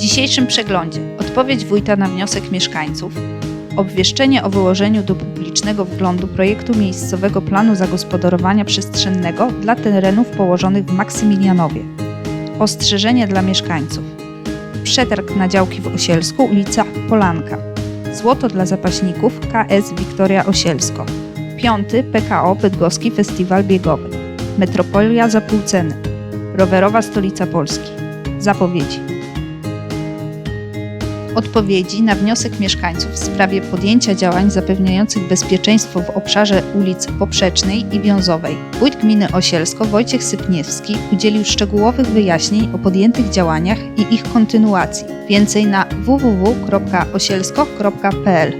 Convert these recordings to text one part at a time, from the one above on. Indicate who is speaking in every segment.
Speaker 1: dzisiejszym przeglądzie odpowiedź wójta na wniosek mieszkańców, obwieszczenie o wyłożeniu do publicznego wglądu projektu miejscowego planu zagospodarowania przestrzennego dla terenów położonych w Maksymilianowie, ostrzeżenie dla mieszkańców, przetarg na działki w Osielsku, ulica Polanka, złoto dla zapaśników KS Wiktoria Osielsko, piąty PKO Bydgoski Festiwal Biegowy, Metropolia za pół ceny, rowerowa stolica Polski, zapowiedzi. Odpowiedzi na wniosek mieszkańców w sprawie podjęcia działań zapewniających bezpieczeństwo w obszarze ulic Poprzecznej i Wiązowej. Wójt gminy Osielsko Wojciech Sypniewski udzielił szczegółowych wyjaśnień o podjętych działaniach i ich kontynuacji. Więcej na www.osielsko.pl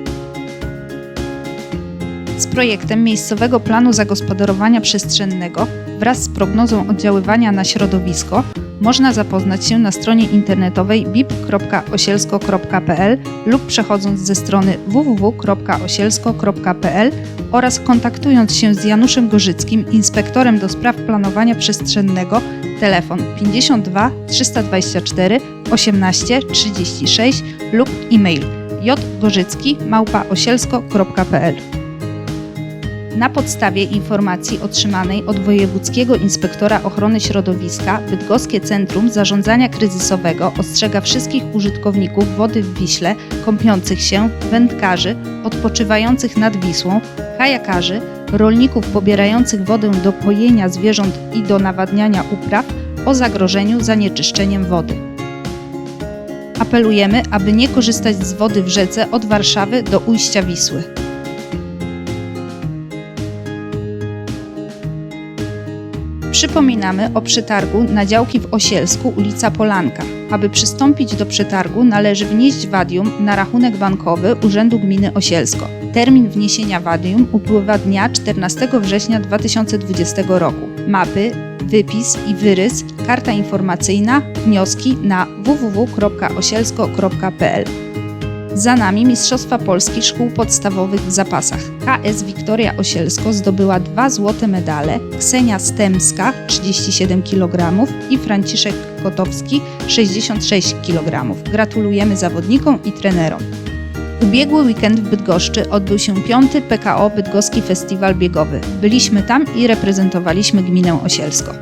Speaker 1: z projektem miejscowego planu zagospodarowania przestrzennego wraz z prognozą oddziaływania na środowisko można zapoznać się na stronie internetowej bip.osielsko.pl lub przechodząc ze strony www.osielsko.pl oraz kontaktując się z Januszem Gorzyckim, inspektorem do spraw planowania przestrzennego, telefon 52 324 18 36 lub e-mail jgorzycki@osielsko.pl. Na podstawie informacji otrzymanej od Wojewódzkiego Inspektora Ochrony Środowiska Bydgoskie Centrum Zarządzania Kryzysowego ostrzega wszystkich użytkowników wody w Wiśle, kąpiących się, wędkarzy, odpoczywających nad Wisłą, kajakarzy, rolników pobierających wodę do pojenia zwierząt i do nawadniania upraw o zagrożeniu zanieczyszczeniem wody. Apelujemy, aby nie korzystać z wody w rzece od Warszawy do ujścia Wisły. Przypominamy o przetargu na działki w Osielsku, ulica Polanka. Aby przystąpić do przetargu, należy wnieść wadium na rachunek bankowy Urzędu Gminy Osielsko. Termin wniesienia wadium upływa dnia 14 września 2020 roku. Mapy, wypis i wyrys, karta informacyjna, wnioski na www.osielsko.pl. Za nami Mistrzostwa Polski Szkół Podstawowych w zapasach. KS Wiktoria Osielsko zdobyła dwa złote medale, Ksenia Stemska 37 kg i Franciszek Kotowski 66 kg. Gratulujemy zawodnikom i trenerom. Ubiegły weekend w Bydgoszczy odbył się piąty PKO Bydgoski Festiwal Biegowy. Byliśmy tam i reprezentowaliśmy gminę Osielsko.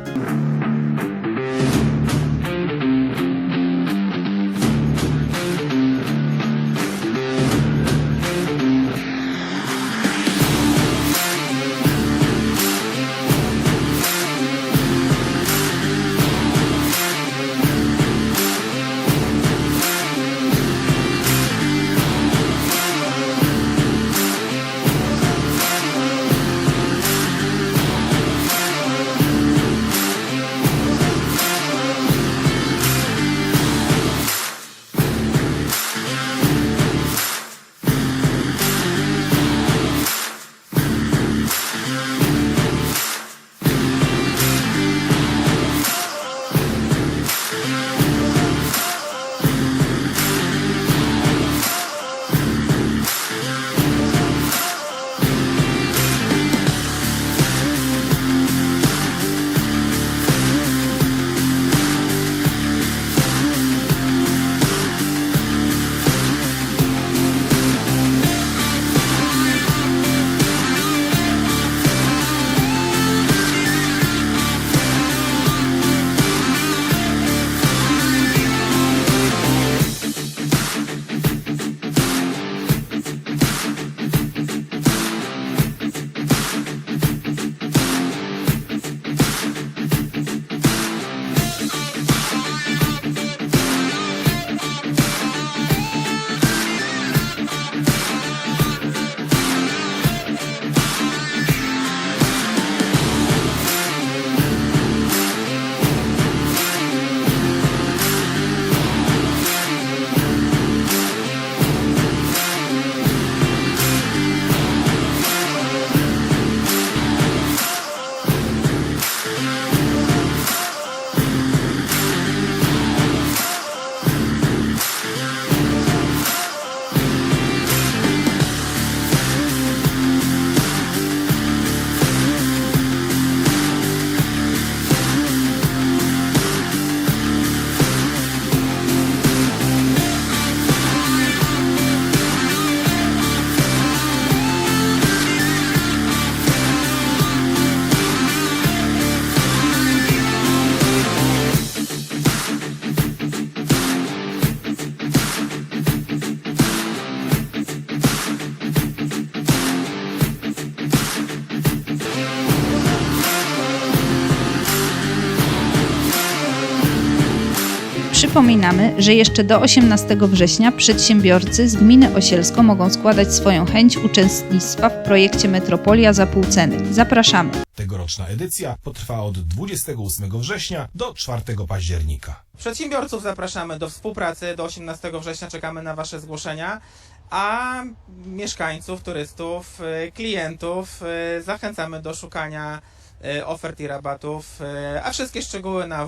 Speaker 1: Przypominamy, że jeszcze do 18 września przedsiębiorcy z gminy Osielsko mogą składać swoją chęć uczestnictwa w projekcie Metropolia za pół ceny. Zapraszamy!
Speaker 2: Tegoroczna edycja potrwa od 28 września do 4 października.
Speaker 3: Przedsiębiorców zapraszamy do współpracy. Do 18 września czekamy na Wasze zgłoszenia. A mieszkańców, turystów, y, klientów y, zachęcamy do szukania y, ofert i rabatów. A wszystkie szczegóły na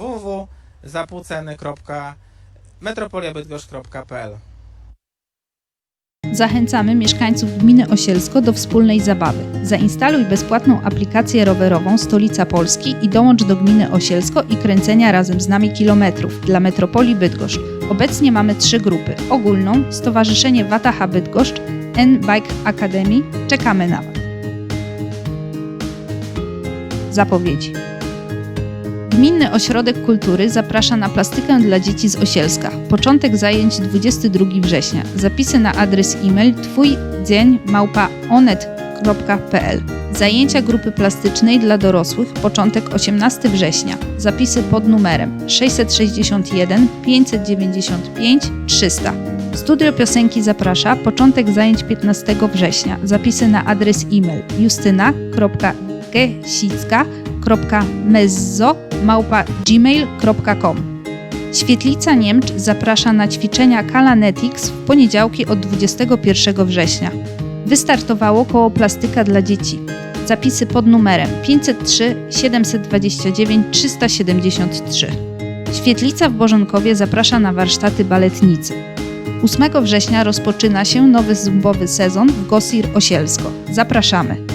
Speaker 3: www.zapółceny.metropoliabydgoszcz.pl
Speaker 1: Zachęcamy mieszkańców gminy Osielsko do wspólnej zabawy. Zainstaluj bezpłatną aplikację rowerową Stolica Polski i dołącz do gminy Osielsko i kręcenia razem z nami kilometrów dla metropolii Bydgoszcz. Obecnie mamy trzy grupy. Ogólną, Stowarzyszenie Wataha Bydgoszcz, N-Bike Academy. Czekamy na Was. Zapowiedzi. Gminny Ośrodek Kultury zaprasza na plastykę dla dzieci z Osielska. Początek zajęć 22 września. Zapisy na adres e-mail twój. Zajęcia grupy plastycznej dla dorosłych. Początek 18 września. Zapisy pod numerem 661 595 300. Studio Piosenki zaprasza. Początek zajęć 15 września. Zapisy na adres e-mail justyna.gesicka mezzo.gmail.com Świetlica Niemcz zaprasza na ćwiczenia Kalanetics w poniedziałki od 21 września. Wystartowało koło plastyka dla dzieci. Zapisy pod numerem 503 729 373. Świetlica w Bożonkowie zaprasza na warsztaty baletnicy. 8 września rozpoczyna się nowy zumbowy sezon w Gosir Osielsko. Zapraszamy!